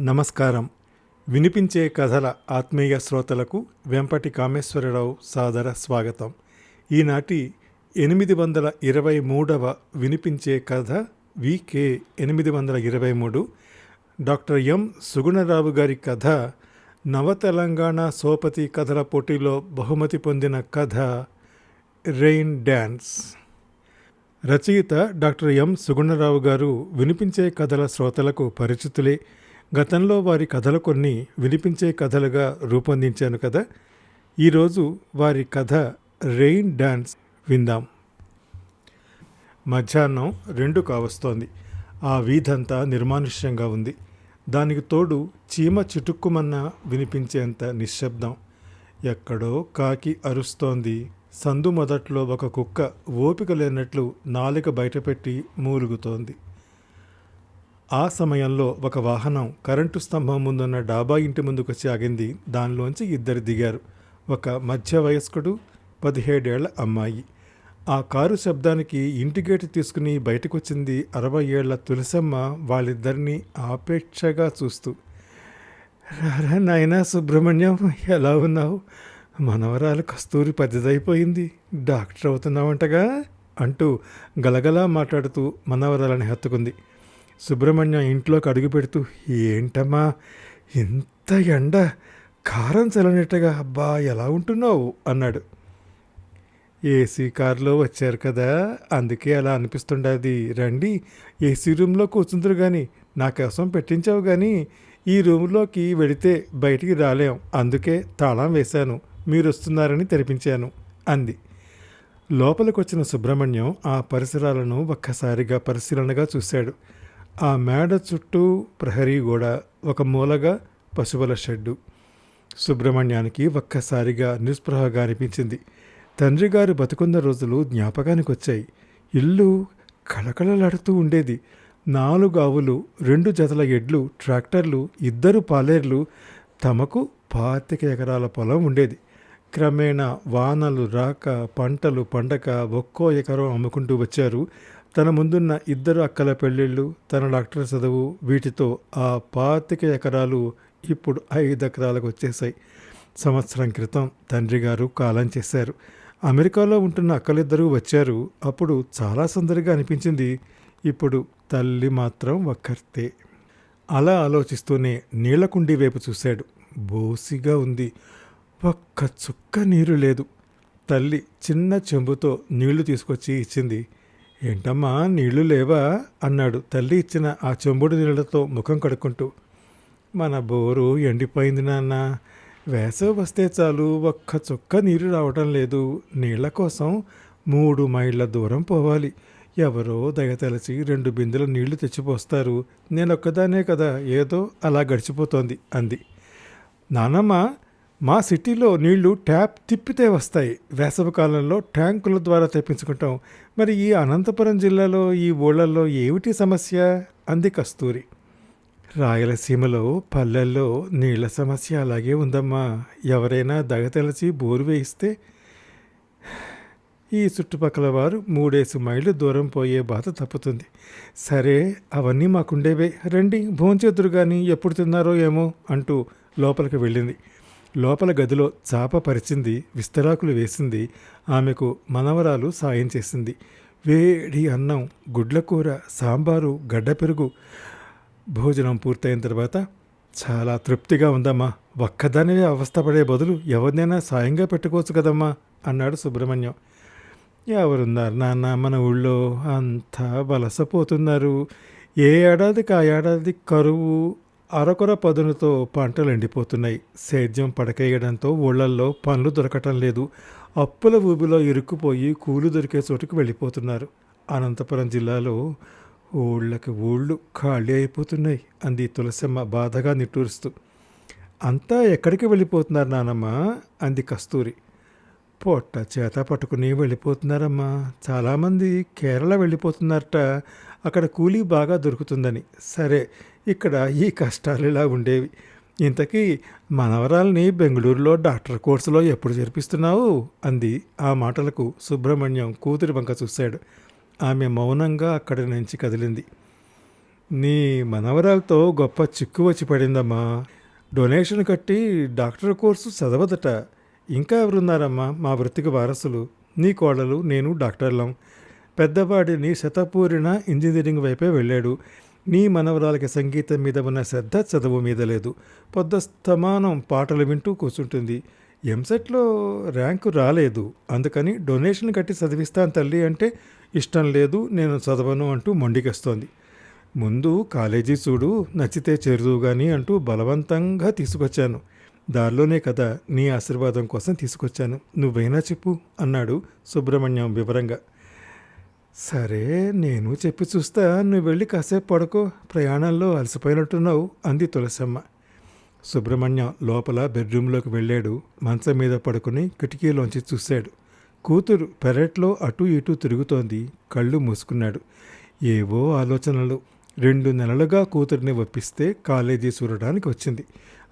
నమస్కారం. వినిపించే కథల ఆత్మీయ శ్రోతలకు వెంపటి కామేశ్వరరావు సాదర స్వాగతం. ఈనాటి ఎనిమిది వందల ఇరవై మూడవ వినిపించే కథ వికే ఎనిమిది వందల ఇరవై మూడు. డాక్టర్ ఎం సుగుణరావు గారి కథ నవ తెలంగాణ సోపతి కథల పోటీలో బహుమతి పొందిన కథ రెయిన్ డ్యాన్స్. రచయిత డాక్టర్ ఎం సుగుణరావు గారు వినిపించే కథల శ్రోతలకు పరిచితులే. గతంలో వారి కథలు కొన్ని వినిపించే కథలుగా రూపొందించాను కదా. ఈరోజు వారి కథ రెయిన్ డాన్స్ విందాం. మధ్యాహ్నం రెండు కావస్తోంది. ఆ వీధంతా నిర్మానుష్యంగా ఉంది. దానికి తోడు చీమ చిటుక్కుమన్న వినిపించేంత నిశ్శబ్దం. ఎక్కడో కాకి అరుస్తోంది. సందు మొదట్లో ఒక కుక్క ఓపిక లేనట్లు నాలుక బయటపెట్టి మూలుగుతోంది. ఆ సమయంలో ఒక వాహనం కరెంటు స్తంభం ముందున్న డాబా ఇంటి ముందుకొచ్చి ఆగింది. దానిలోంచి ఇద్దరు దిగారు. ఒక మధ్య వయస్కుడు పదిహేడేళ్ళ అమ్మాయి. ఆ కారు శబ్దానికి ఇంటి గేటు తీసుకుని బయటకొచ్చింది అరవై ఏళ్ళ తులసమ్మ వాళ్ళిద్దరినీ ఆపేక్షగా చూస్తూ. రారా నాయనా సుబ్రహ్మణ్యం ఎలా ఉన్నావు? మనవరాలు కస్తూరి పెద్దదైపోయింది డాక్టర్ అవుతున్నావంటగా అంటూ గలగలా మాట్లాడుతూ మనవరాలని హత్తుకుంది. సుబ్రహ్మణ్యం ఇంట్లోకి అడుగు పెడుతూ ఏంటమ్మా ఇంత ఎండ కారం చల్లనట్టుగా అబ్బా ఎలా ఉంటున్నావు? అన్నాడు. ఏసీ కారులో వచ్చారు కదా అందుకే అలా అనిపిస్తుండది. రండి ఏసీ రూమ్లో కూర్చుందరు కానీ నా కోసం పెట్టించావు కానీ ఈ రూమ్లోకి వెడితే బయటికి రాలేం. అందుకే తాళం వేశాను. మీరు వస్తున్నారని తెరిపించాను అంది. లోపలికి వచ్చిన సుబ్రహ్మణ్యం ఆ పరిసరాలను ఒక్కసారిగా పరిశీలనగా చూశాడు. ఆ మేడ చుట్టూ ప్రహరీ గోడ ఒక మూలగా పశువుల షెడ్డు. సుబ్రహ్మణ్యానికి ఒక్కసారిగా నిస్పృహగా అనిపించింది. తండ్రి గారు బతుకున్న రోజులు జ్ఞాపకానికి వచ్చాయి ఇల్లు కళకళలాడుతూ ఉండేది. నాలుగు ఆవులు రెండు జతల ఎడ్లు ట్రాక్టర్లు ఇద్దరు పాలేర్లు తమకు పాతిక ఎకరాల పొలం ఉండేది. క్రమేణా వానలు రాక పంటలు పండక ఒక్కో ఎకరం అమ్ముకుంటూ వచ్చారు. తన ముందున్న ఇద్దరు అక్కల పెళ్ళిళ్ళు తన డాక్టర్ చదువు వీటితో ఆ పాతిక ఎకరాలు ఇప్పుడు ఐదు ఎకరాలకు వచ్చేసాయి సంవత్సరం క్రితం తండ్రి గారు కాలం చేశారు. అమెరికాలో ఉంటున్న అక్కలిద్దరూ వచ్చారు. అప్పుడు చాలా సుందరిగా అనిపించింది. ఇప్పుడు తల్లి మాత్రం ఒక్కర్తే. అలా ఆలోచిస్తూనే నీళ్ళకుండి వైపు చూశాడు. బోసిగా ఉంది. ఒక్క చుక్క నీరు లేదు. తల్లి చిన్న చెంబుతో నీళ్ళు తీసుకొచ్చి ఇచ్చింది. ఏంటమ్మా నీళ్ళు లేవా? అన్నాడు. తల్లి ఇచ్చిన ఆ చెంబుడు నీళ్ళతో ముఖం కడుక్కుంటూ మన బోరు ఎండిపోయింది నాన్న. వేసవి వస్తే చాలు ఒక్క చుక్క నీరు రావటం లేదు. నీళ్ళ కోసం మూడు మైళ్ళ దూరం పోవాలి. ఎవరో దయతలచి రెండు బిందెల నీళ్ళు తెచ్చిపోస్తారు. నేనొక్కదానే కదా ఏదో అలా గడిచిపోతోంది అంది. నానమ్మ మా సిటీలో నీళ్ళు ట్యాప్ తిప్పితే వస్తాయి. వేసవి కాలంలో ట్యాంకుల ద్వారా తెప్పించుకుంటాం. మరి ఈ అనంతపురం జిల్లాలో ఈ ఊళ్ళల్లో ఏమిటి సమస్య? అంది కస్తూరి. రాయలసీమలో పల్లెల్లో నీళ్ళ సమస్య అలాగే ఉందమ్మా. ఎవరైనా దగతెలచి బోరు వేయిస్తే ఈ చుట్టుపక్కల వారు మూడేసి మైళ్ళు దూరం పోయే బాధ తప్పుతుంది. సరే అవన్నీ మాకుండేవే. రండి భోంచేతురు కానీ ఎప్పుడు తిన్నారో ఏమో అంటూ లోపలికి వెళ్ళింది. లోపల గదిలో చాప పరిచింది విస్తరాకులు వేసింది ఆమెకు మనవరాలు సాయం చేసింది. వేడి అన్నం గుడ్ల కూర సాంబారు గడ్డ పెరుగు. భోజనం పూర్తయిన తర్వాత చాలా తృప్తిగా ఉందమ్మా. ఒక్కదానివే అవస్థపడే బదులు ఎవరినైనా సాయంగా పెట్టుకోవచ్చు కదమ్మా అన్నాడు సుబ్రహ్మణ్యం. ఎవరున్నారు నాన్న మన ఊళ్ళో? అంతా వలసపోతున్నారు. ఏ ఏడాదికి ఆ ఏడాది కరువు అరకొర పదునుతో పంటలు ఎండిపోతున్నాయి. సేద్యం పడకేయడంతో ఊళ్ళల్లో పనులు దొరకటం లేదు. అప్పుల ఊబిలో ఇరుక్కుపోయి కూలు దొరికే చోటుకు వెళ్ళిపోతున్నారు. అనంతపురం జిల్లాలో ఊళ్ళకి ఊళ్ళు ఖాళీ అయిపోతున్నాయి అంది తులసమ్మ బాధగా నిట్టూరుస్తూ. అంతా ఎక్కడికి వెళ్ళిపోతున్నారు నానమ్మ? అంది కస్తూరి. పొట్ట చేత పట్టుకుని వెళ్ళిపోతున్నారమ్మా. చాలామంది కేరళ వెళ్ళిపోతున్నారట. అక్కడ కూలీ బాగా దొరుకుతుందని. సరే ఇక్కడ ఈ కష్టాలు ఇలా ఉండేవి. ఇంతకీ మనవరాల్ని బెంగళూరులో డాక్టర్ కోర్సులో ఎప్పుడు చేర్పిస్తున్నావు? అంది. ఆ మాటలకు సుబ్రహ్మణ్యం కూతురి వంక చూశాడు. ఆమె మౌనంగా అక్కడి నుంచి కదిలింది. నీ మనవరాలతో గొప్ప చిక్కు వచ్చి పడిందమ్మా. డొనేషన్ కట్టి డాక్టర్ కోర్సు చదవదట. ఇంకా ఎవరున్నారమ్మా మా వృత్తికి వారసులు? నీ కోడలు నేను డాక్టర్లం. పెద్దవాడిని శతపూరిన ఇంజనీరింగ్ వైపే వెళ్ళాడు. నీ మనవరాలకి సంగీతం మీద ఉన్న శ్రద్ధ చదువు మీద లేదు. పొద్దుస్తమానం పాటలు వింటూ కూర్చుంటుంది. ఎంసెట్లో ర్యాంకు రాలేదు. అందుకని డొనేషన్ కట్టి చదివిస్తాను తల్లి అంటే ఇష్టం లేదు నేను చదవను అంటూ మొండికేస్తోంది. ముందు కాలేజీ చూడు నచ్చితే చేరుదు కానీ అంటూ బలవంతంగా తీసుకొచ్చాను. దారిలోనే కదా నీ ఆశీర్వాదం కోసం తీసుకొచ్చాను. నువ్వైనా చెప్పు అన్నాడు సుబ్రహ్మణ్యం వివరంగా. సరే నేను చెప్పి చూస్తా. నువ్వు వెళ్ళి కాసేపు పడుకో. ప్రయాణంలో అలసిపోయినట్టున్నావు అంది తులసమ్మ. సుబ్రహ్మణ్యం లోపల బెడ్రూమ్లోకి వెళ్ళాడు. మంచం మీద పడుకుని కిటికీలోంచి చూశాడు. కూతురు పెరట్లో అటూ ఇటూ తిరుగుతోంది. కళ్ళు మూసుకున్నాడు. ఏవో ఆలోచనలు. రెండు నెలలుగా కూతురిని ఒప్పిస్తే కాలేజీ చూడడానికి వచ్చింది.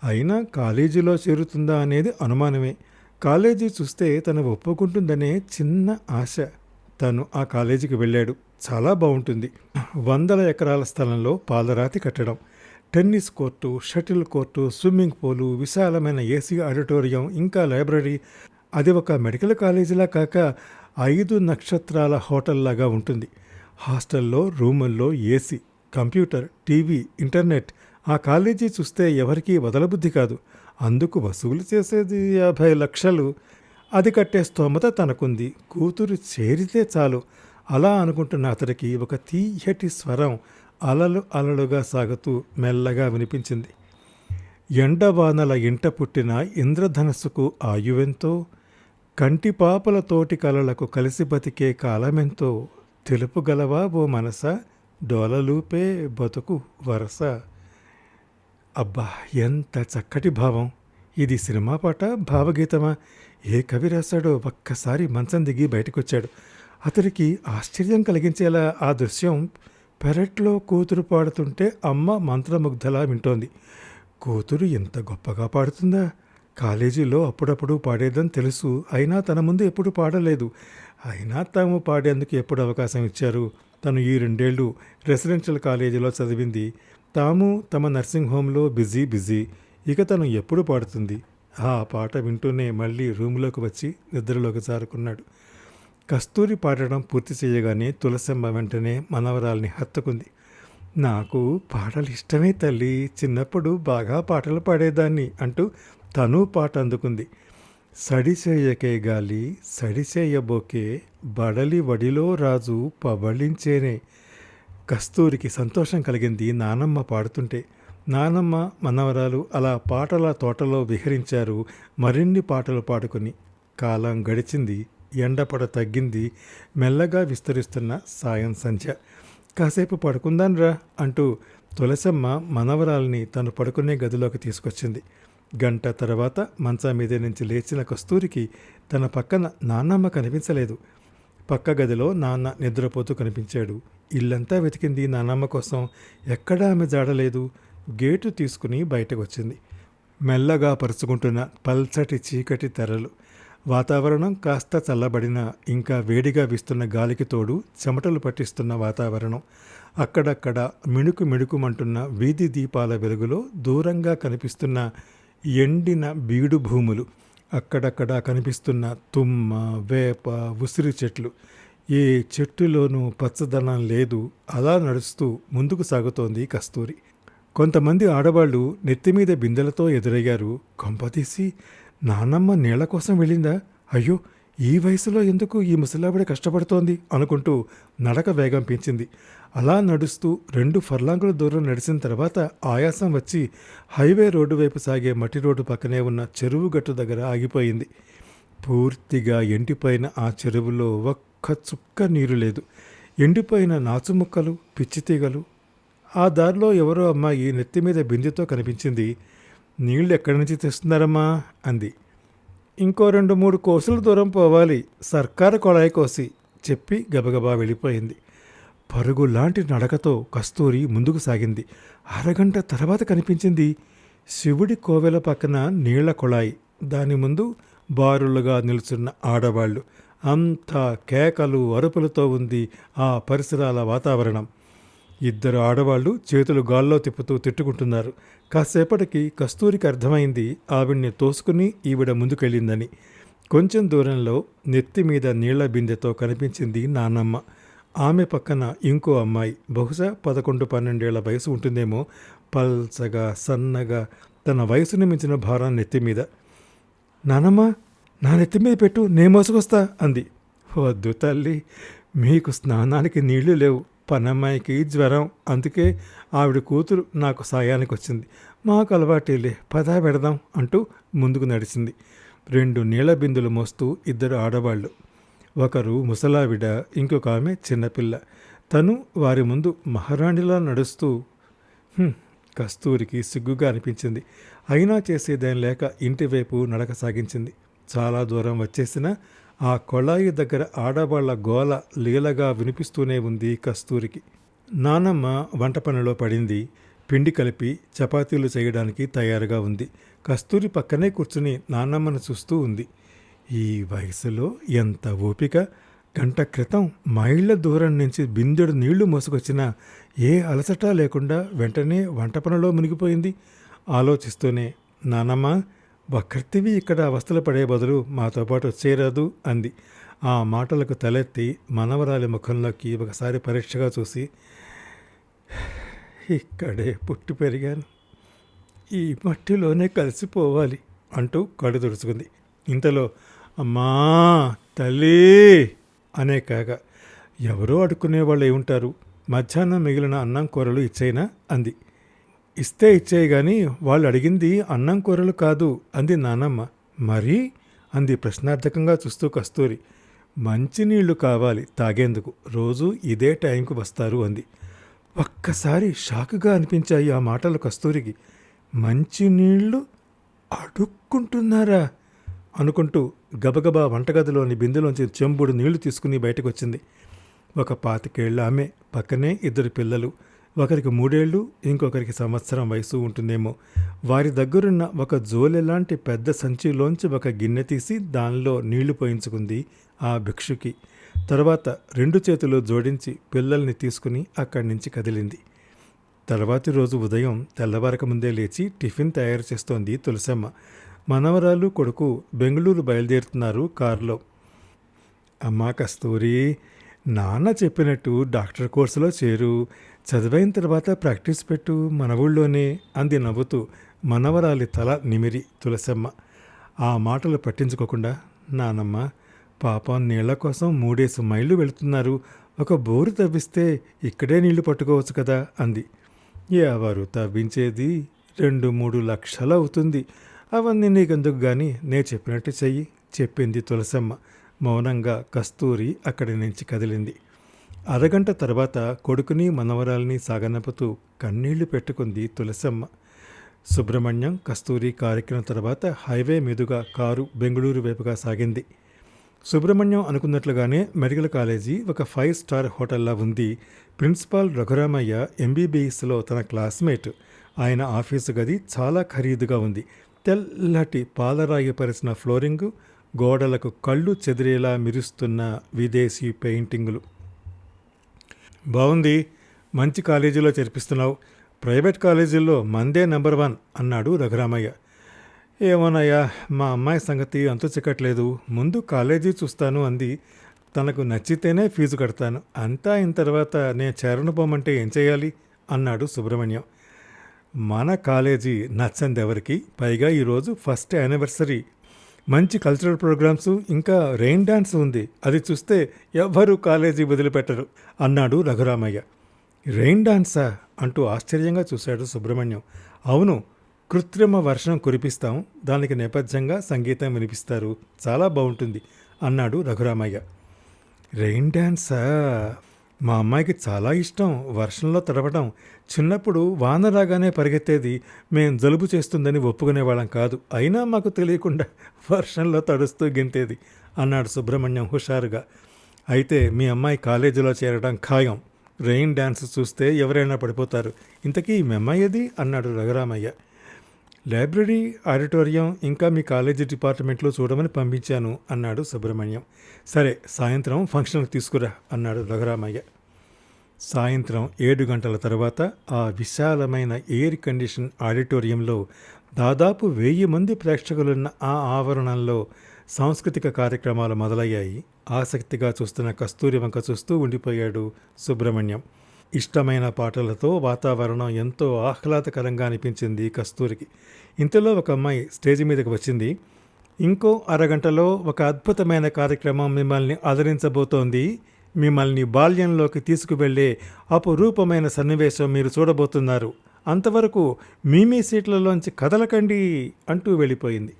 అయినా కాలేజీలో చేరుతుందా అనేది అనుమానమే. కాలేజీ చూస్తే తను ఒప్పుకుంటుందనే చిన్న ఆశ. తను ఆ కాలేజీకి వెళ్ళాడు. చాలా బాగుంటుంది వందల ఎకరాల స్థలంలో పాలరాతి కట్టడం. Tennis court shuttle court swimming pool విశాలమైన ఏసీ ఆడిటోరియం ఇంకా లైబ్రరీ. అది ఒక మెడికల్ కాలేజీలా కాక ఐదు నక్షత్రాల హోటల్లాగా ఉంటుంది. హాస్టల్లో రూముల్లో ఏసీ కంప్యూటర్ టీవీ ఇంటర్నెట్. ఆ కాలేజీ చూస్తే ఎవరికీ వదలబుద్ధి కాదు. అందుకు వసూలు చేసేది యాభై లక్షలు. అది కట్టే స్తోమత తనకుంది. కూతురు చేరితే చాలు. అలా అనుకుంటున్న అతడికి ఒక తీయటి స్వరం అలలు అలలుగా సాగుతూ మెల్లగా వినిపించింది. ఎండవానల ఇంట పుట్టిన ఇంద్రధనస్సుకు ఆయువెంతో కంటిపాపల తోటి కలలకు కలిసి బతికే కాలమెంతో తెలుపుగలవా ఓ మనస డోలలూపే బతుకు వరస. అబ్బా ఎంత చక్కటి భావం. ఇది సినిమా పాట భావగీతమా? ఏ కవి రాశాడో ఒక్కసారి మంచం దిగి బయటకొచ్చాడు. అతడికి ఆశ్చర్యం కలిగించేలా ఆ దృశ్యం పెరట్లో కూతురు పాడుతుంటే అమ్మ మంత్రముగ్ధలా వింటోంది. కూతురు ఎంత గొప్పగా పాడుతుందా? కాలేజీలో అప్పుడప్పుడు పాడేదని తెలుసు. అయినా తన ముందు ఎప్పుడు పాడలేదు. అయినా తాము పాడేందుకు ఎప్పుడు అవకాశం ఇచ్చారు? తను ఈ రెండేళ్ళు రెసిడెన్షియల్ కాలేజీలో చదివింది. తాము తమ నర్సింగ్ హోంలో బిజీ బిజీ. ఇక తను ఎప్పుడు పాడుతుంది? ఆ పాట వింటూనే మళ్ళీ రూములోకి వచ్చి నిద్రలోకి జారుకున్నాడు. కస్తూరి పాడడం పూర్తి చేయగానే తులసమ్మ వెంటనే మనవరాల్ని హత్తుకుంది. నాకు పాటలు ఇష్టమే తల్లి చిన్నప్పుడు బాగా పాటలు పాడేదాన్ని అంటూ తను పాట అందుకుంది. సడిసేయకే గాలి సడిసేయబోకే బడలి వడిలో రాజు పబళించేనే కస్తూరికి సంతోషం కలిగింది నానమ్మ పాడుతుంటే. నానమ్మ మనవరాలు అలా పాటల తోటలో విహరించారు మరిన్ని పాటలు పాడుకుని. కాలం గడిచింది ఎండపడ తగ్గింది మెల్లగా విస్తరిస్తున్న సాయం సంధ్య. కాసేపు పడుకుందాన్రా అంటూ తులసమ్మ మనవరాల్ని తను పడుకునే గదిలోకి తీసుకొచ్చింది. గంట తర్వాత మంచం మీద నుంచి లేచిన కస్తూరికి తన పక్కన నాన్నమ్మ కనిపించలేదు. పక్క గదిలో నాన్న నిద్రపోతూ కనిపించాడు. ఇల్లంతా వెతికింది నాన్నమ్మ కోసం. ఎక్కడా ఆమె జాడలేదు. గేటు తీసుకుని బయటకు వచ్చింది మెల్లగా పరుచుకుంటున్న పల్చటి చీకటి తెరలు. వాతావరణం కాస్త చల్లబడిన ఇంకా వేడిగా వీస్తున్న గాలికి తోడు చెమటలు పట్టిస్తున్న వాతావరణం. అక్కడక్కడ మిణుకు మిణుకుమంటున్న వీధి దీపాల వెలుగులో దూరంగా కనిపిస్తున్న ఎండిన బీడు భూములు. అక్కడక్కడ కనిపిస్తున్న తుమ్మ వేప ఉసిరి చెట్లు. ఏ చెట్టులోనూ పచ్చదనం లేదు. అలా నడుస్తూ ముందుకు సాగుతోంది కస్తూరి. కొంతమంది ఆడవాళ్ళు నెత్తిమీద బిందెలతో ఎదురయ్యారు. కొంపతీసి నానమ్మ నీళ్ళ కోసం వెళ్ళిందా? అయ్యో ఈ వయసులో ఎందుకు ఈ ముసలావిడ కష్టపడుతోంది? అనుకుంటూ నడక వేగం పెంచింది. అలా నడుస్తూ రెండు ఫర్లాంగుల దూరం నడిచిన తర్వాత ఆయాసం వచ్చి హైవే రోడ్డు వైపు సాగే మట్టి రోడ్డు పక్కనే ఉన్న చెరువు గట్టు దగ్గర ఆగిపోయింది. పూర్తిగా ఎండిపోయిన ఆ చెరువులో ఒక్క చుక్క నీరు లేదు. ఎండిపోయిన నాచు ముక్కలు పిచ్చి తీగలు ఆ దారిలో ఎవరో అమ్మాయి నెత్తి మీద బిందెతో కనిపించింది. నీళ్ళు ఎక్కడి నుంచి తెస్తున్నారమ్మా? అంది. ఇంకో రెండు మూడు కోసుల దూరం పోవాలి. సర్కారు కొళాయి కోసి చెప్పి గబగబా వెళ్ళిపోయింది. పరుగు లాంటి నడకతో కస్తూరి ముందుకు సాగింది. అరగంట తర్వాత కనిపించింది శివుడి కోవెల పక్కన నీళ్ళ కొళాయి. దాని ముందు బారులుగా నిలుచున్న ఆడవాళ్ళు. అంతా కేకలు అరుపులతో ఉంది ఆ పరిసరాల వాతావరణం. ఇద్దరు ఆడవాళ్ళు చేతులు గాల్లో తిప్పుతూ తిట్టుకుంటున్నారు. కాసేపటికి కస్తూరికి అర్థమైంది ఆవిడ్ని తోసుకుని ఈవిడ ముందుకెళ్ళిందని. కొంచెం దూరంలో నెత్తి మీద నీళ్ళ బిందెతో కనిపించింది నానమ్మ. ఆమె పక్కన ఇంకో అమ్మాయి. బహుశా పదకొండు పన్నెండేళ్ళ వయసు ఉంటుందేమో పల్చగా సన్నగా తన వయసుని మించిన భారం నెత్తి మీద. నానమ్మ నా నెత్తి మీద పెట్టు నే మోసుకొస్తా అంది. వద్దు తల్లి మీకు స్నానానికి నీళ్ళు లేవు. పనమ్మాయికి జ్వరం. అందుకే ఆవిడ కూతురు నాకు సాయానికి వచ్చింది మాకు అలవాటేలే పదా పెడదాం అంటూ ముందుకు నడిచింది. రెండు నీళ్ళ బిందులు మోస్తూ ఇద్దరు ఆడవాళ్ళు. ఒకరు ముసలావిడ ఇంకొక ఆమె చిన్నపిల్ల. తను వారి ముందు మహారాణిలా నడుస్తూ కస్తూరికి సిగ్గుగా అనిపించింది. అయినా చేసేదేం లేక ఇంటివైపు నడక సాగించింది. చాలా దూరం వచ్చేసిన ఆ కొళాయి దగ్గర ఆడవాళ్ళ గోల లీలగా వినిపిస్తూనే ఉంది కస్తూరికి. నానమ్మ వంట పనిలో పడింది. పిండి కలిపి చపాతీలు చేయడానికి తయారుగా ఉంది. కస్తూరి పక్కనే కూర్చుని నానమ్మను చూస్తూ ఉంది. ఈ వయసులో ఎంత ఓపిక? గంట క్రితం మైళ్ళ దూరం నుంచి బిందెడు నీళ్ళు మోసుకొచ్చినా ఏ అలసట లేకుండా వెంటనే వంట పనిలో మునిగిపోయింది. ఆలోచిస్తూనే నానమ్మ ఒక్కర్తివి ఇక్కడ అవస్థలు పడే బదులు మాతో పాటు వచ్చేరాదు అంది. ఆ మాటలకు తలెత్తి మనవరాలి ముఖంలోకి ఒకసారి పరీక్షగా చూసి ఇక్కడే పుట్టి పెరిగాను. ఈ మట్టిలోనే కలిసిపోవాలి అంటూ కడు తుడుచుకుంది. ఇంతలో అమ్మా తల్లి అనే కాక ఎవరో అడుక్కునే వాళ్ళు ఏముంటారు? మధ్యాహ్నం మిగిలిన అన్నం కూరలు ఇచ్చైనా? అంది. ఇస్తే ఇచ్చేయి గాని వాళ్ళు అడిగింది అన్నం కూరలు కాదు అంది నానమ్మ. మరి? అంది ప్రశ్నార్థకంగా చూస్తూ కస్తూరి. మంచినీళ్ళు కావాలి తాగేందుకు. రోజు ఇదే టైంకి వస్తారు అంది. ఒక్కసారి షాకుగా అనిపించాయి ఆ మాటలు కస్తూరికి. మంచినీళ్ళు అడుక్కుంటున్నారా? అనుకుంటూ గబగబా వంటగదిలోని బిందెలోంచి చెంబుడు నీళ్ళు తీసుకుని బయటకు వచ్చింది ఒక పాతికేళ్ళ ఆమె పక్కనే ఇద్దరు పిల్లలు. ఒకరికి మూడేళ్ళు ఇంకొకరికి సంవత్సరం వయసు ఉంటుందేమో. వారి దగ్గరున్న ఒక జోలెలాంటి పెద్ద సంచిలోంచి ఒక గిన్నె తీసి దానిలో నీళ్ళు పోయించుకుంది ఆ భిక్షుకి. తర్వాత రెండు చేతులు జోడించి పిల్లల్ని తీసుకుని అక్కడి నుంచి కదిలింది. తర్వాతి రోజు ఉదయం తెల్లవారక ముందే లేచి టిఫిన్ తయారు చేస్తోంది తులసమ్మ. మనవరాలు కొడుకు బెంగళూరు బయలుదేరుతున్నారు కారులో. అమ్మా కస్తూరి నాన్న చెప్పినట్టు డాక్టర్ కోర్సులో చేరు. చదివైన తర్వాత ప్రాక్టీస్ పెట్టు మన ఊళ్ళోనే అంది నవ్వుతూ మనవరాలి తల నిమిరి తులసమ్మ. ఆ మాటలు పట్టించుకోకుండా నానమ్మ పాపం నీళ్ళ కోసం మూడేసి మైళ్ళు వెళుతున్నారు. ఒక బోరు తవ్విస్తే ఇక్కడే నీళ్ళు పట్టుకోవచ్చు కదా అంది. ఎవరు తవ్వించేది? రెండు మూడు లక్షలు అవుతుంది. అవన్నీ నీకెందుకు కానీ నే చెప్పినట్టు చెయ్యి చెప్పింది తులసమ్మ. మౌనంగా కస్తూరి అక్కడి నుంచి కదిలింది. అరగంట తర్వాత కొడుకుని మనవరాల్ని సాగనపుతూ కన్నీళ్ళు పెట్టుకుంది తులసమ్మ. సుబ్రహ్మణ్యం కస్తూరి కారెక్కిన తర్వాత హైవే మీదుగా కారు బెంగళూరు వైపుగా సాగింది. సుబ్రహ్మణ్యం అనుకున్నట్లుగానే మెడికల్ కాలేజీ ఒక ఫైవ్ స్టార్ హోటల్లా ఉంది. ప్రిన్సిపాల్ రఘురామయ్య ఎంబీబీఎస్లో తన క్లాస్మేట్. ఆయన ఆఫీసు గది చాలా ఖరీదుగా ఉంది. తెల్లటి పాలరాయి పరిచిన ఫ్లోరింగు గోడలకు కళ్ళు చెదిరేలా మెరుస్తున్న విదేశీ పెయింటింగులు. బాగుంది మంచి కాలేజీలో చేర్పిస్తున్నావు. ప్రైవేట్ కాలేజీల్లో మందే నెంబర్ వన్ అన్నాడు రఘురామయ్య. ఏమోనయ్యా మా అమ్మాయి సంగతి అంతు చిక్కట్లేదు ముందు కాలేజీ చూస్తాను అంది. తనకు నచ్చితేనే ఫీజు కడతాను. అంతా అయిన తర్వాత నేను చేరను పోమంటే ఏం చేయాలి? అన్నాడు సుబ్రహ్మణ్యం. మన కాలేజీ నచ్చంది ఎవరికి పైగా ఈరోజు ఫస్ట్ యానివర్సరీ. మంచి కల్చరల్ ప్రోగ్రామ్స్ ఇంకా రెయిన్ డాన్స్ ఉంది. అది చూస్తే ఎవ్వరూ కాలేజీ వదిలిపెట్టరు అన్నాడు రఘురామయ్య. రెయిన్ డాన్సా అంటూ ఆశ్చర్యంగా చూశాడు సుబ్రహ్మణ్యం. అవును కృత్రిమ వర్షం కురిపిస్తాం దానికి నేపథ్యంగా సంగీతం వినిపిస్తారు చాలా బాగుంటుంది అన్నాడు రఘురామయ్య. రెయిన్ డాన్సా మా అమ్మాయికి చాలా ఇష్టం. వర్షంలో తడవడం చిన్నప్పుడు వాన రాగానే పరిగెత్తేది మేం జలుబు చేస్తుందని ఒప్పుకునేవాళ్ళం కాదు. అయినా మాకు తెలియకుండా వర్షంలో తడుస్తూ గెంతేది అన్నాడు సుబ్రహ్మణ్యం హుషారుగా. అయితే మీ అమ్మాయి కాలేజీలో చేరడం ఖాయం. రెయిన్ డ్యాన్స్ చూస్తే ఎవరైనా పడిపోతారు. ఇంతకీ మీ అమ్మాయి అన్నాడు రఘురామయ్య. లైబ్రరీ ఆడిటోరియం ఇంకా మీ కాలేజీ డిపార్ట్మెంట్లో చూడమని పంపించాను అన్నాడు సుబ్రహ్మణ్యం. సరే సాయంత్రం ఫంక్షన్కి తీసుకురా అన్నాడు రఘురామయ్య. సాయంత్రం ఏడు గంటల తర్వాత ఆ విశాలమైన ఎయిర్ కండిషన్ ఆడిటోరియంలో దాదాపు వెయ్యి మంది ప్రేక్షకులున్న ఆ ఆవరణంలో సాంస్కృతిక కార్యక్రమాలు మొదలయ్యాయి. ఆసక్తిగా చూస్తున్న కస్తూరి వంక చూస్తూ ఉండిపోయాడు సుబ్రహ్మణ్యం. ఇష్టమైన పాటలతో వాతావరణం ఎంతో ఆహ్లాదకరంగా అనిపించింది కస్తూరికి. ఇంతలో ఒక అమ్మాయి స్టేజ్ మీదకి వచ్చింది. ఇంకో అరగంటలో ఒక అద్భుతమైన కార్యక్రమం మిమ్మల్ని ఆదరించబోతోంది. మిమ్మల్ని బాల్యంలోకి తీసుకువెళ్ళే అపురూపమైన సన్నివేశం మీరు చూడబోతున్నారు. అంతవరకు మీ మీ సీట్లలోంచి కదలకండి అంటూ వెళ్ళిపోయింది.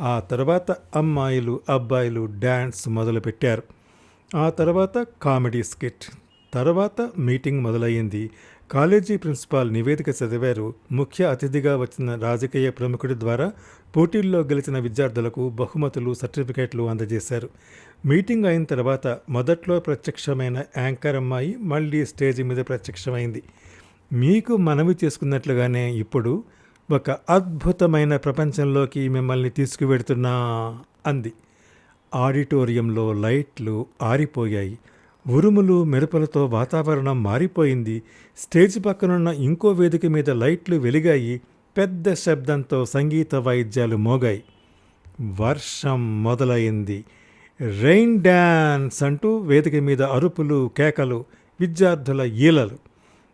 ఆ తర్వాత అమ్మాయిలు అబ్బాయిలు డ్యాన్స్ మొదలుపెట్టారు. ఆ తర్వాత కామెడీ స్కిట్ తర్వాత మీటింగ్ మొదలయ్యింది. కాలేజీ ప్రిన్సిపాల్ నివేదిక చదివారు ముఖ్య అతిథిగా వచ్చిన రాజకీయ ప్రముఖుడి ద్వారా పోటీల్లో గెలిచిన విద్యార్థులకు బహుమతులు సర్టిఫికేట్లు అందజేశారు. మీటింగ్ అయిన తర్వాత మొదట్లో ప్రత్యక్షమైన యాంకర్ అమ్మాయి మళ్ళీ స్టేజ్ మీద ప్రత్యక్షమైంది. మీకు మనవి చేసుకున్నట్లుగానే ఇప్పుడు ఒక అద్భుతమైన ప్రపంచంలోకి మిమ్మల్ని తీసుకువెడుతున్నా అంది. ఆడిటోరియంలో లైట్లు ఆరిపోయాయి. ఉరుములు మెరుపులతో వాతావరణం మారిపోయింది. స్టేజ్ పక్కనున్న ఇంకో వేదిక మీద లైట్లు వెలిగాయి. పెద్ద శబ్దంతో సంగీత వాయిద్యాలు మోగాయి. వర్షం మొదలైంది. రెయిన్ డ్యాన్స్ అంటూ వేదిక మీద అరుపులు కేకలు విద్యార్థుల ఈలలు.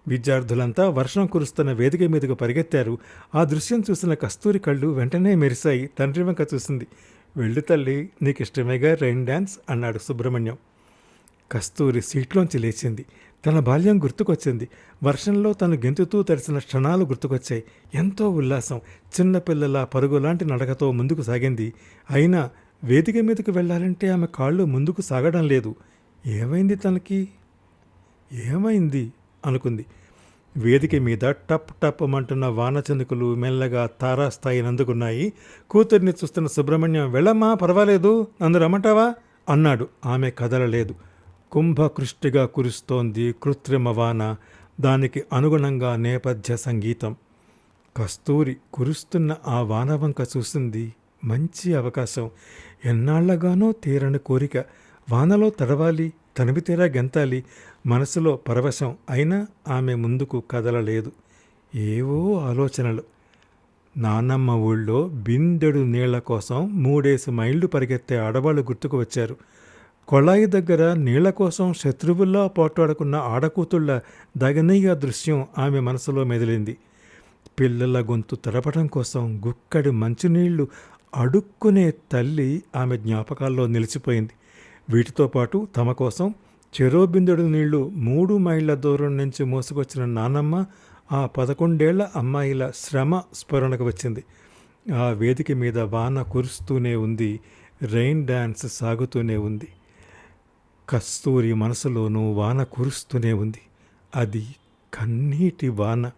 విద్యార్థులంతా వర్షం కురుస్తున్న వేదిక మీదకు పరిగెత్తారు. ఆ దృశ్యం చూసిన కస్తూరి కళ్ళు వెంటనే మెరిశాయి. తండ్రి వెంక చూసింది వెళ్ళు తల్లి నీకు ఇష్టమేగా రెయిన్ డ్యాన్స్ అన్నాడు సుబ్రహ్మణ్యం. కస్తూరి సీట్లోంచి లేచింది. తన బాల్యం గుర్తుకొచ్చింది. వర్షంలో తను గెంతుతూ తడిసిన క్షణాలు గుర్తుకొచ్చాయి. ఎంతో ఉల్లాసం. చిన్నపిల్లల పరుగులాంటి నడకతో ముందుకు సాగింది. అయినా వేదిక మీదకు వెళ్ళాలంటే ఆమె కాళ్ళు ముందుకు సాగడం లేదు. ఏమైంది తనకి? ఏమైంది? అనుకుంది. వేదిక మీద టప్ టప్ మంటున్న వాన చెనుకులు మెల్లగా తారాస్థాయి నందుకున్నాయి. కూతుర్ని చూస్తున్న సుబ్రహ్మణ్యం వెళ్ళమ్మా పర్వాలేదు. నన్ను రమ్మంటావా? అన్నాడు. ఆమె కదలలేదు. కుంభకృష్టిగా కురుస్తోంది కృత్రిమ వాన దానికి అనుగుణంగా నేపథ్య సంగీతం. కస్తూరి కురుస్తున్న ఆ వానవంక చూసింది మంచి అవకాశం. ఎన్నాళ్ళగానో తీరని కోరిక. వానలో తడవాలి తనివి తీరా గెంతాలి. మనసులో పరవశం అయినా ఆమె ముందుకు కదలలేదు. ఏవో ఆలోచనలు. నానమ్మ ఊళ్ళో బిందెడు నీళ్ళ కోసం మూడేసి మైళ్ళు పరిగెత్తే ఆడవాళ్ళు గుర్తుకు వచ్చారు. కొళాయి దగ్గర నీళ్ళ కోసం శత్రువుల్లా పోట్లాడుకున్న ఆడకూతుళ్ళ దగనీయ దృశ్యం ఆమె మనసులో మెదిలింది. పిల్లల గొంతు తడపడం కోసం గుక్కడి మంచినీళ్ళు అడుక్కునే తల్లి ఆమె జ్ఞాపకాల్లో నిలిచిపోయింది. వీటితో పాటు తమ కోసం చెరోబిందుడు నీళ్ళు మూడు మైళ్ళ దూరం నుంచి మోసుకొచ్చిన నానమ్మ ఆ పదకొండేళ్ళ అమ్మాయిల శ్రమ స్ఫురణకు వచ్చింది. ఆ వేదిక మీద వాన కురుస్తూనే ఉంది రెయిన్ డ్యాన్స్ సాగుతూనే ఉంది. కస్తూరి మనసులోనూ వాన కురుస్తూనే ఉంది. అది కన్నీటి వాన.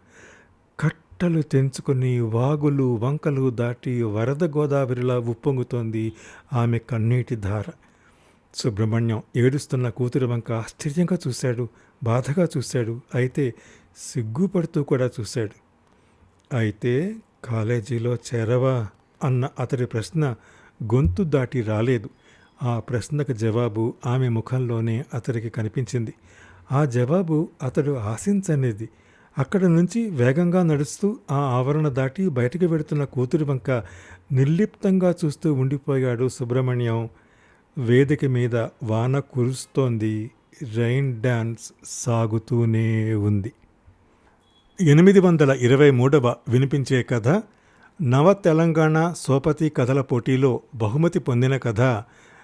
కట్టలు తెంచుకొని వాగులు వంకలు దాటి వరద గోదావరిలా ఉప్పొంగుతోంది ఆమె కన్నీటి ధార. సుబ్రహ్మణ్యం ఏడుస్తున్న కూతురు వంక ఆశ్చర్యంగా చూశాడు. బాధగా చూశాడు. అయితే సిగ్గుపడుతూ కూడా చూశాడు. అయితే కాలేజీలో చేరవా అన్న అతడి ప్రశ్న గొంతు దాటి రాలేదు. ఆ ప్రశ్నకు జవాబు ఆమె ముఖంలోనే అతడికి కనిపించింది. ఆ జవాబు అతడు ఆశించనిది. అక్కడ నుంచి వేగంగా నడుస్తూ ఆ ఆవరణ దాటి బయటకు వెడుతున్న కూతురి వంక నిర్లిప్తంగా చూస్తూ ఉండిపోయాడు సుబ్రహ్మణ్యం. వేదిక మీద వాన కురుస్తోంది. రైన్ డ్యాన్స్ సాగుతూనే ఉంది. ఎనిమిది వందల ఇరవై మూడవ వినిపించే కథ నవ తెలంగాణ సోపతి కథల పోటీలో బహుమతి పొందిన కథ